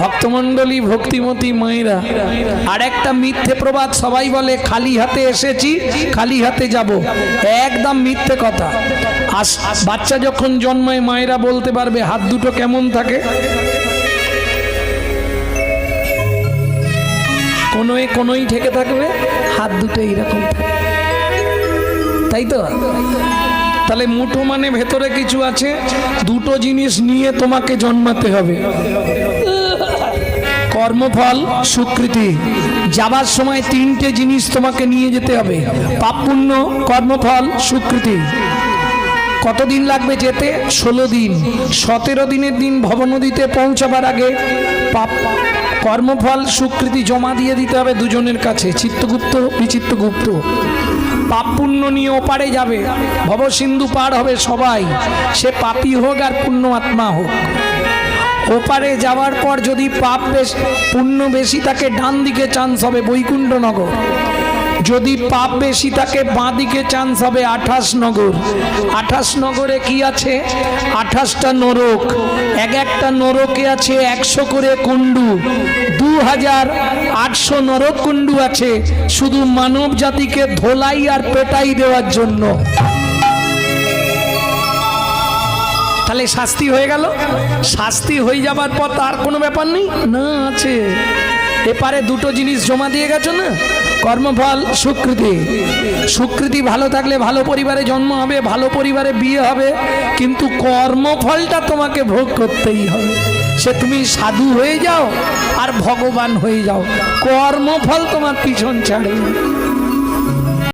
ভক্তমণ্ডলী, ভক্তিমতী মায়েরা, আর একটা মিথ্যে প্রবাদ সবাই বলে, খালি হাতে এসেছি, খালি হাতে যাব। একদম মিথ্যে কথা। আস, বাচ্চা যখন জন্মায়, মায়েরা বলতে পারবে, হাত দুটো কেমন থাকে? কোনোই কোনোই ঠেকে থাকবে, হাত দুটো এইরকম তাই তো? তাহলে মুঠো মানে ভেতরে কিছু আছে, দুটো জিনিস নিয়ে তোমাকে জন্মাতে হবে। কর্মফল স্বীকৃতি যাবার সময় তিনটে জিনিস তোমাকে নিয়ে যেতে হবে। পাপ পুণ্য, কর্মফল স্বীকৃতি কতদিন লাগবে যেতে? ষোলো দিন। সতেরো দিনের দিন ভবনদীতে পৌঁছাবার আগে পাপ, কর্মফল স্বীকৃতি জমা দিয়ে দিতে হবে দুজনের কাছে। চিত্তগুপ্ত বিচিত্তগুপ্ত পাপ পুণ্য নিয়ে ওপারে যাবে। ভবসিন্ধু পার হবে সবাই। সে পাপী হোক আর পুণ্য আত্মা হোক। ওপারে যাওয়ার পর যদি পাপ বেশ পুণ্য বেশি থাকে ডান দিকে চান্স হবে বৈকুণ্ঠনগর। যদি পাপ বেশি থাকে বাঁ দিকে চান্স হবে আঠাশ নগর আঠাশ নগরে কি আছে? আঠাশটা নরক। এক একটা নরকে আছে একশো করে কুণ্ডু। দু হাজার আটশো নরক কুণ্ডু আছে। শুধু মানব জাতিকে ধোলাই আর পেটাই দেওয়ার জন্য। তাহলে শাস্তি হয়ে গেল। শাস্তি হয়ে যাবার পর তার কোনো ব্যাপার নেই। না আছে। এপারে দুটো জিনিস জমা দিয়ে গেছো না? কর্মফল, সুকৃতি। সুকৃতি ভালো থাকলে ভালো পরিবারে জন্ম হবে, ভালো পরিবারে বিয়ে হবে, কিন্তু কর্মফলটা তোমাকে ভোগ করতেই হবে। সে তুমি সাধু হয়ে যাও আর ভগবান হয়ে যাও। কর্মফল তোমার পিছন ছাড়বে না।